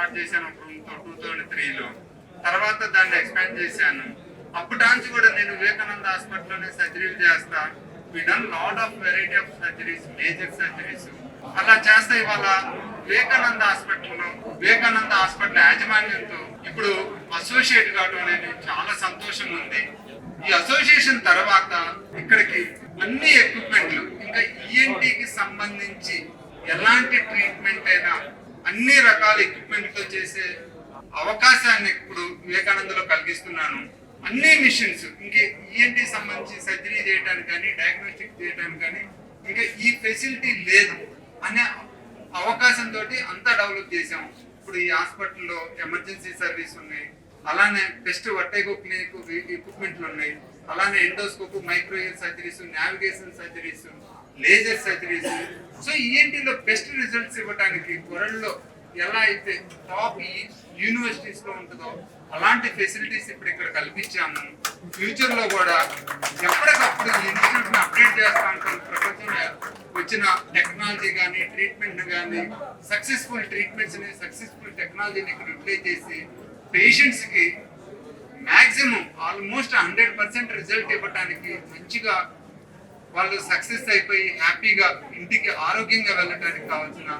Start చేశాను ఒక రూమ్తో two thousand త్రీలో. తర్వాత దాన్ని ఎక్స్పాండ్ చేశాను. అప్పటాంచి కూడా నేను వివేకానంద హాస్పిటల్లోనే సర్జరీలు చేస్తా. We done lot of variety of surgeries major surgeries అలా చేస్తే ఇవాళ వివేకానంద హాస్పిటల్లో వివేకానంద హాస్పిటల్ యాజమాన్యంతో ఇప్పుడు అసోసియేట్ కావడం అనేది చాలా సంతోషంగా ఉంది. ఈ అసోసియేషన్ తర్వాత ఇక్కడికి అన్ని ఎక్విప్మెంట్లు ఇంకా ఈఎన్టీకి సంబంధించి ఎలాంటి ట్రీట్మెంట్ అయినా అన్ని రకాల ఎక్విప్మెంట్తో చేసే అవకాశాన్ని ఇప్పుడు వివేకానందలో కలిగిస్తున్నాను. అన్ని మిషన్స్ ఇంకా ఈఎన్టీ సంబంధించి సర్జరీ చేయడానికి కానీ డయాగ్నోస్టిక్ చేయడానికి కానీ ఇంకా ఈ ఫెసిలిటీ లేదు అనే అవకాశంతో అంతా డెవలప్ చేసాం ఇప్పుడు ఈ హాస్పిటల్లో ఎమర్జెన్సీ సర్వీస్ ఉన్నాయి అలానే బెస్ట్ వట్టేగో క్లినిక్ ఎక్విప్మెంట్లు ఉన్నాయి అలానే endoscope microwave surgeries navigation surgeries laser surgeries so ఈఎన్టీలో best results ఇవ్వడానికి కొరల్లో ఎలా అయితే టాప్ యూనివర్సిటీస్లో ఉంటుందో అలాంటి ఫెసిలిటీస్ ఇప్పుడు ఇక్కడ కల్పించాము. ఫ్యూచర్లో కూడా ఎప్పటికప్పుడు ఇన్స్టిట్యూట్ని అప్డేట్ చేస్తా ఉంటాం ప్రపంచంలో వచ్చిన టెక్నాలజీ కానీ ట్రీట్మెంట్ కానీ సక్సెస్ఫుల్ ట్రీట్మెంట్స్ని సక్సెస్ఫుల్ టెక్నాలజీని ఇక్కడ యూటిలైజ్ చేసి పేషెంట్స్కి maximum almost hundred percent result ఇవ్వడానికి మంచిగా వాళ్ళు సక్సెస్ అయిపోయి హ్యాపీగా ఇంటికి ఆరోగ్యంగా వెళ్ళడానికి కావాల్సిన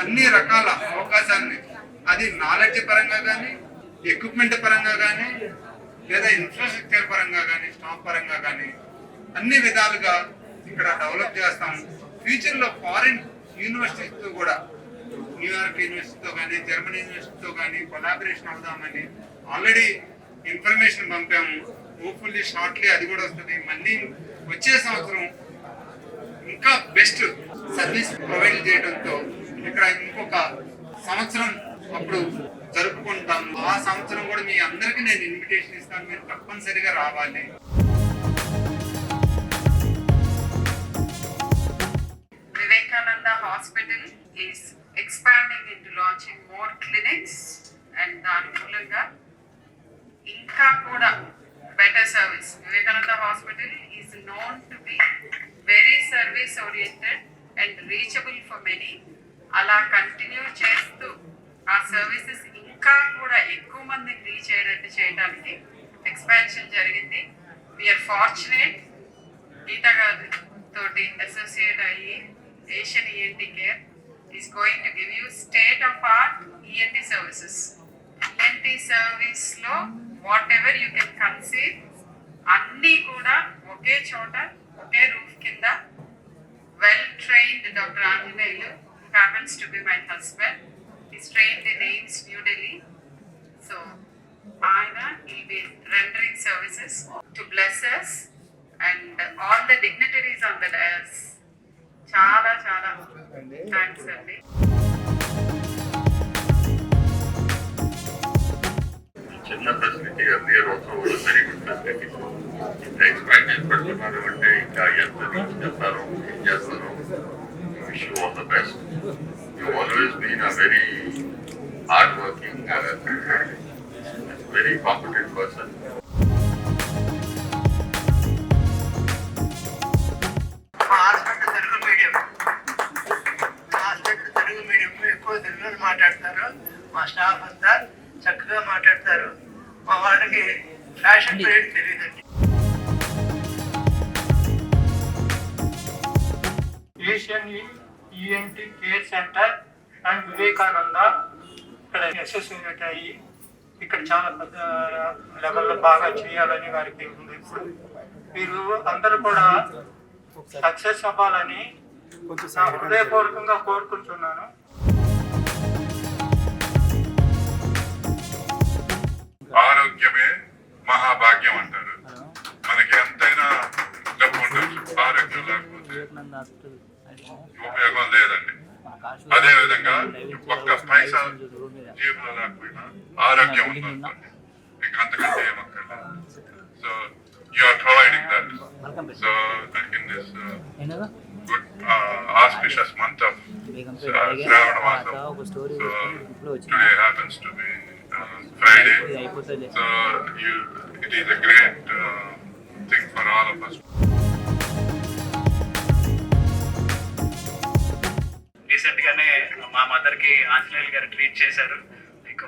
అన్ని రకాల అవకాశాలని అది నాలెడ్జ్ పరంగా కానీ ఎక్విప్మెంట్ పరంగా కానీ లేదా ఇన్ఫ్రాస్ట్రక్చర్ పరంగా కానీ స్టాఫ్ పరంగా కానీ అన్ని విధాలుగా ఇక్కడ డెవలప్ చేస్తాం. ఫ్యూచర్లో ఫారిన్ యూనివర్సిటీస్తో కూడా న్యూయార్క్ యూనివర్సిటీతో కానీ జర్మనీ యూనివర్సిటీతో కానీ కొలాబరేషన్ అవుదామని ఆల్రెడీ ఇన్ఫర్మేషన్ పంపాము. హోప్ఫుల్లీ షార్ట్లీ అది కూడా వస్తుంది. మళ్ళీ వచ్చే సంవత్సరం ఇంకా బెస్ట్ సర్వీస్ ప్రొవైడ్ చేయడంతో ఇక్కడ ఇంకొక సంవత్సరం అప్పుడు జరుపుకుంటాం. ఆ సంవత్సరం కూడా మీ అందరికీ నేను ఇన్విటేషన్ ఇస్తాను. మీరు తప్పనిసరిగా రావాలి. Vivekananda hospital is expanding into launching more clinics and దాని మూలంగా ఇంకా కూడా better service Vivekananda hospital is known to be very service oriented and reachable for many అలా కంటిన్యూ చేస్తూ ఆ సర్వీసెస్ ఇంకా కూడా ఎక్కువ మందిని రీచ్ అయ్యేటట్టు చేయడానికి ఎక్స్పాన్షన్ జరిగింది. విఆర్ ఫార్చునేట్ గీత గారి తోటి అసోసియేట్ అయ్యి Asian ENT care is going to give you state of art ENT services ENT సర్వీస్లో whatever you can conceive అన్నీ కూడా ఒకే చోట ఒకే రూఫ్ కింద Well trained doctor Anjaneyulu happens to be my husband is trained in AIIMS New Delhi so ఆయన will be rendering services to bless us and all the dignitaries on the dais. చాలా చాలా thanks అండి చిన్న facility earlier also very good facility expand చేసి పెడుతున్నారు అంటే ఇంకా ఎంత రీచ్ చేస్తారో ఏం చేస్తారో wish you all the best you always been a very hard working very competent person fashion period తెలియదండి. Asian ENT care center and Vivekananda ఇక్కడ అసోసియేట్ అయ్యి ఇక్కడ చాలా పెద్ద లెవెల్లో బాగా చేయాలని వారికి ఉంది ఇప్పుడు. మీరు అందరూ కూడా సక్సెస్ అవ్వాలని హృదయపూర్వకంగా కోరుకుంటున్నాను. మహాభాగ్యం అంటారు మనకి ఎంతైనా డబ్బు ఉండొచ్చు ఆరోగ్యం లేకపోతే ఉపయోగం లేదండి. అదే విధంగా ఒక్క పైసా జేబులో లేకపోయినా ఆరోగ్యం ఉందనుకోండి. ఇంకా అంతకంటే ఏమక్కర్లేదు so you are providing that so in this good auspicious month of Shravana మాసం so today story to be Friday so you it is a great uh, thing for all of us. Recent గానే మా మదర్కి ఆంజనేయులు గారు treat చేశారు.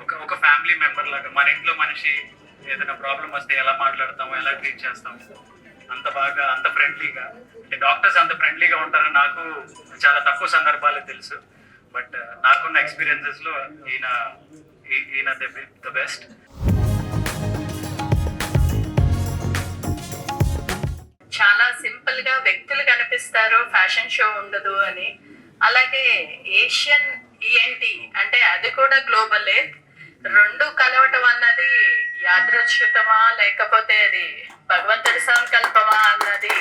ఒక ఒక family member లాగా మన ఇంట్లో మనిషి ఏదైనా ప్రాబ్లం వస్తే ఎలా మాట్లాడతాము ఎలా ట్రీట్ చేస్తాము అంత బాగా అంత ఫ్రెండ్లీగా. డాక్టర్స్ అంత ఫ్రెండ్లీగా ఉంటారని నాకు చాలా తక్కువ సందర్భాలు తెలుసు. బట్ నాకున్న ఎక్స్పీరియన్సెస్లో ఈయన ఈయన ద బెస్ట్. ఫ్యాషన్ షో ఉండదు అని. అలాగే ఏషియన్ ఈఎన్టీ అంటే అది కూడా గ్లోబలే రెండు కలవటం అన్నది యాదృచ్ఛితమా లేకపోతే అది భగవంతుడి సంకల్పమా అన్నది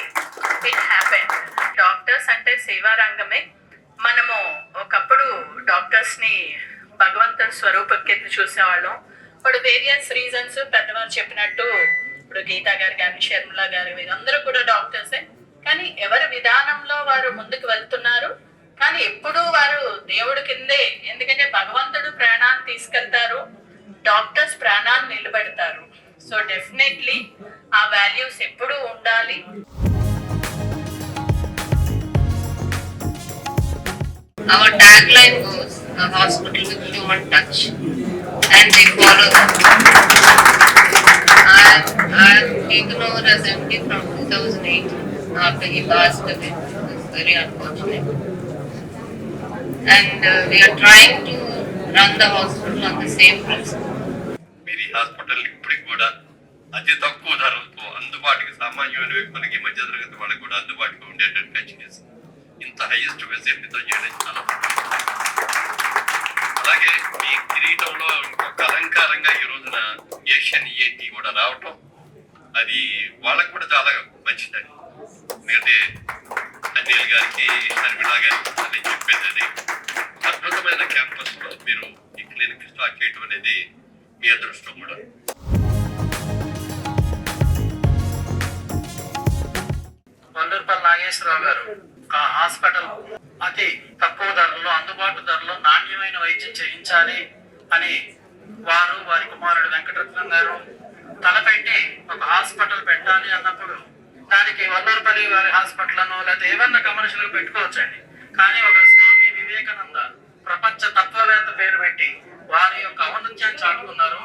ఇట్ హ్యాపెన్ డాక్టర్స్ అంటే సేవా రంగమే మనము ఒకప్పుడు డాక్టర్స్ని భగవంతుడి స్వరూపం కింద చూసేవాళ్ళం. ఇప్పుడు వేరియస్ రీజన్స్ పెద్దవారు చెప్పినట్టు ఇప్పుడు గీతా గారు కానీ షర్మిల గారు వీరందరూ కూడా డాక్టర్సే. కానీ ఎవరి విధానంలో వారు ముందుకు వెళ్తున్నారు? కానీ ఎప్పుడూ వారు దేవుడి కిందే. ఎందుకంటే భగవంతుడు ప్రాణాన్ని తీసుకెళ్తారు డాక్టర్స్ ప్రాణాన్ని నిలబెడతారు. సో డెఫినెట్లీ ఆ వాల్యూస్ ఎప్పుడూ ఉండాలి. Our tagline goes, a hospital with human touch, and they follow that. I've, I've taken over as MD from 2008 after he passed away. It's very unfortunate. And uh, we are trying to run the hospital on the same principle. మీరు ఈ hospital ఇప్పటికి కూడా అతి తక్కువ ధరలతో అందుబాటుకి సామాన్యమైన వ్యక్తులకి మధ్యతరగతి వాళ్ళకి కూడా అందుబాటులో ఉండేటట్టుగా చేసి ఇంత హైయెస్ట్ ఫెసిలిటీతో చేయడం చాలా అలాగే మీ కిరీటంలో ఇంకొక అలంకారంగా ఈ రోజున ఏషియన్ ఈఎన్టీ కూడా రావటం అది వాళ్ళకు కూడా చాలా మంచిదండి. ఎందుకంటే అనిల్ గారికి షర్మిలా గారికి నేను చెప్పేది అది. అద్భుతమైన క్యాంపస్లో మీరు ఈ క్లినిక్ స్టార్ట్ చేయడం అనేది మీ అదృష్టం కూడా. వల్లూరుపల్లి నాగేశ్వరరావు గారు ఒక హాస్పిటల్ అతి తక్కువ ధరలో అందుబాటు ధరలో నాణ్యమైన వైద్యం చేయించాలి అని వారు వారి కుమారుడు వెంకటరత్నం గారు తలపెట్టి ఒక హాస్పిటల్ పెట్టాలి అన్నప్పుడు దానికి వల్లూరుపల్లి వారి హాస్పిటల్ అను లేదా ఏమన్నా కమర్షియల్ పెట్టుకోవచ్చండి. కానీ ఒక స్వామి వివేకానంద ప్రపంచ తత్వవేత్త పేరు పెట్టి వారి యొక్క ఔన్నత్యాన్ని చాటుకున్నారు.